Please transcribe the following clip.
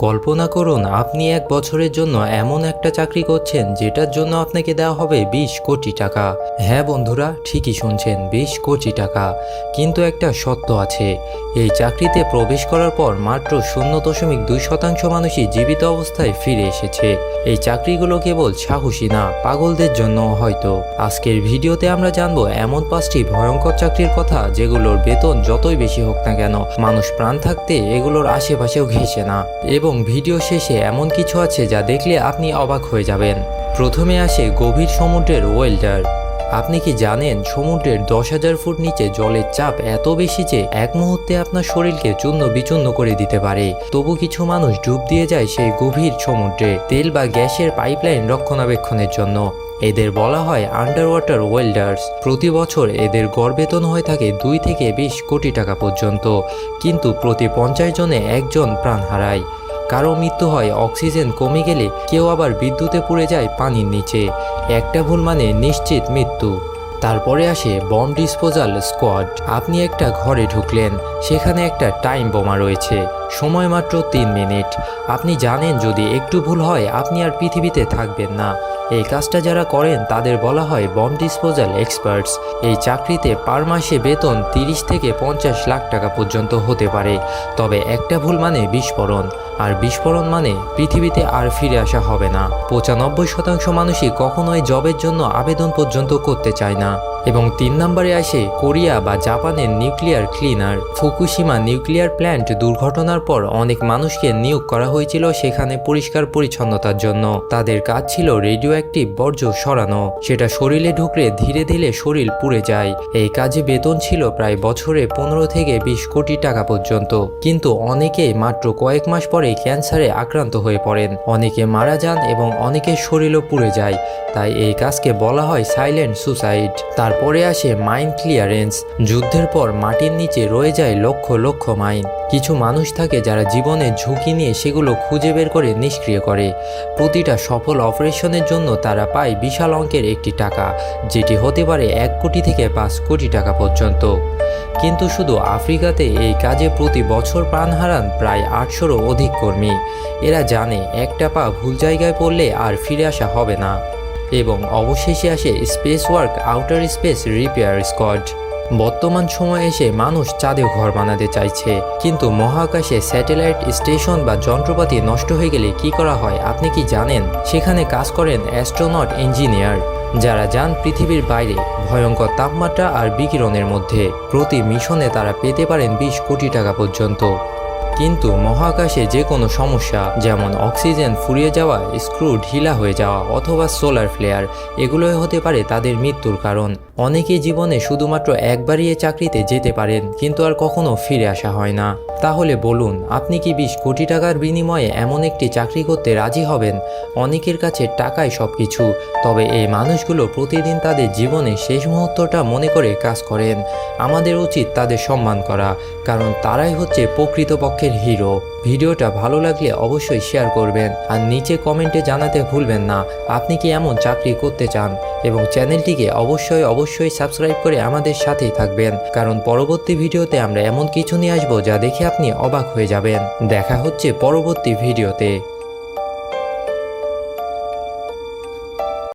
কল্পনা করুন, আপনি এক বছরের জন্য এমন একটা চাকরি করছেন যেটার জন্য আপনাকে দেওয়া হবে বিশ কোটি টাকা। হ্যাঁ বন্ধুরা, ঠিকই শুনছেন, বিশ কোটি টাকা। কিন্তু একটা সত্য আছে, এই চাকরিতে প্রবেশ করার পর মাত্র শূন্য দশমিক দুই শতাংশ মানুষই জীবিত অবস্থায় ফিরে এসেছে। এই চাকরিগুলো কেবল সাহসী না, পাগলদের জন্য হয়তো। আজকের ভিডিওতে আমরা জানব এমন পাঁচটি ভয়ঙ্কর চাকরির কথা যেগুলোর বেতন যতই বেশি হোক না কেন, মানুষ প্রাণ থাকতে এগুলোর আশেপাশেও ঘেসে না। এবং ভিডিও শেষে এমন কিছু আছে যা দেখলে আপনি অবাক হয়ে যাবেন। প্রথমে আসে গভীর সমুদ্রের ওয়েল্ডার। আপনি কি জানেন সমুদ্রের দশ হাজার ফুট নিচে জলের চাপ এত বেশি যে এক মুহূর্তে আপনার শরীরকে চূর্ণ বিচূর্ণ করে দিতে পারে? তবু কিছু মানুষ ডুব দিয়ে যায় সেই গভীর সমুদ্রে, তেল বা গ্যাসের পাইপলাইন রক্ষণাবেক্ষণের জন্য। এদের বলা হয় আন্ডার ওয়াটার ওয়েল্ডার্স। প্রতি বছর এদের গড় বেতন হয়ে থাকে দুই থেকে বিশ কোটি টাকা পর্যন্ত, কিন্তু প্রতি পঞ্চাশ জনে একজন প্রাণ হারায়। কারও মৃত্যু হয়, অক্সিজেন কমে গেলে কেউ আবার বিদ্যুতে পুড়ে যায় পানির নিচে। একটা ভুল মানে নিশ্চিত মৃত্যু। তারপরে আসে বম ডিসপোজাল স্কোয়াড। আপনি একটা ঘরে ঢুকলেন, সেখানে একটা টাইম বোমা রয়েছে। সময় মাত্র তিন মিনিট। আপনি জানেন যদি একটু ভুল হয়, আপনি আর পৃথিবীতে থাকবেন না। এই কাজটা যারা করেন, তাদের বলা হয় বম ডিসপোজাল এক্সপার্টস এই চাকরিতে পার মাসে বেতন তিরিশ থেকে পঞ্চাশ লাখ টাকা পর্যন্ত হতে পারে। তবে একটা ভুল মানে বিস্ফোরণ, আর বিস্ফোরণ মানে পৃথিবীতে আর ফিরে আসা হবে না। পঁচানব্বই শতাংশ মানুষই কখনোই জবের জন্য আবেদন পর্যন্ত করতে চায় না। এবং তিন নম্বরে আসে কোরিয়া বা জাপানের nuclear cleaner. Fukushima nuclear plant দুর্ঘটনার পর অনেক মানুষকে নিয়োগ করা হয়েছিল সেখানে পরিষ্কার পরিচ্ছন্নতার জন্য। তাদের কাজ ছিল রেডিও অ্যাক্টিভ বর্জ্য সরানো। সেটা শরীরে ঢুকলে ধীরে ধীরে শরীর পুড়ে যায়। এই কাজে বেতন ছিল প্রায় বছরে পনেরো থেকে বিশ কোটি টাকা পর্যন্ত। কিন্তু অনেকে মাত্র কয়েক মাস পরে ক্যান্সারে আক্রান্ত হয়ে পড়েন। অনেকে মারা যান এবং অনেকের শরীরও পুড়ে যায়। তাই এই কাজকে বলা হয় সাইলেন্ট সুসাইড। তারপরে আসে মাইন ক্লিয়ারেন্স। যুদ্ধের পর মাটির নিচে রয়ে যায় লক্ষ লক্ষ মাইন। কিছু মানুষ থাকে যারা জীবনের ঝুঁকি নিয়ে সেগুলো খুঁজে বের করে নিষ্ক্রিয় করে। প্রতিটা সফল অপারেশনের জন্য তারা পায় বিশাল অঙ্কের একটি টাকা, যেটি হতে পারে এক কোটি থেকে পাঁচ কোটি টাকা পর্যন্ত। কিন্তু শুধু আফ্রিকাতে এই কাজে প্রতি বছর প্রাণ হারান প্রায় আটশোরও অধিক কর্মী। এরা জানে, একটা পা ভুল জায়গায় পড়লে আর ফিরে আসা হবে না। এবং অবশেষে আসে space work outer space repair squad বর্তমান সময়ে এসে মানুষ চাঁদে ঘর বানাতে চাইছে। কিন্তু মহাকাশে স্যাটেলাইট স্টেশন বা যন্ত্রপাতি নষ্ট হয়ে গেলে কি করা হয়, আপনি কি জানেন? সেখানে কাজ করেন অ্যাস্ট্রোনট ইঞ্জিনিয়ার, যারা যান পৃথিবীর বাইরে, ভয়ঙ্কর তাপমাত্রা আর বিকিরণের মধ্যে। প্রতি মিশনে তারা পেতে পারেন বিশ কোটি টাকা পর্যন্ত। কিন্তু মহাকাশে যে কোনো সমস্যা, যেমন অক্সিজেন ফুরিয়ে যাওয়া, স্ক্রু ঢিলা হয়ে যাওয়া অথবা সোলার ফ্লেয়ার, এগুলোই হতে পারে তাদের মৃত্যুর কারণ। অনেকে জীবনে শুধুমাত্র একবারই এ চাকরিতে যেতে পারেন, কিন্তু আর কখনো ফিরে আসা হয় না। তাহলে বলুন, আপনি কি বিশ কোটি টাকার বিনিময়ে এমন একটি চাকরি করতে রাজি হবেন? অনেকের কাছে টাকাই সব কিছু তবে এই মানুষগুলো প্রতিদিন তাদের জীবনে শেষ মুহূর্তটা মনে করে কাজ করেন। আমাদের উচিত তাদের সম্মান করা, কারণ তারাই হচ্ছে প্রকৃতপক্ষের হিরো। ভিডিওটা ভালো লাগলে অবশ্যই শেয়ার করবেন। আর নিচে কমেন্টে জানাতে ভুলবেন না, আপনি কি এমন চাকরি করতে চান? এবং চ্যানেলটিকে অবশ্যই অবশ্যই সাবস্ক্রাইব করে আমাদের সাথেই থাকবেন। কারণ পরবর্তী ভিডিওতে আমরা এমন কিছু নিয়ে আসব যা দেখে আপনি অবাক হয়ে যাবেন। দেখা হচ্ছে পরবর্তী ভিডিওতে।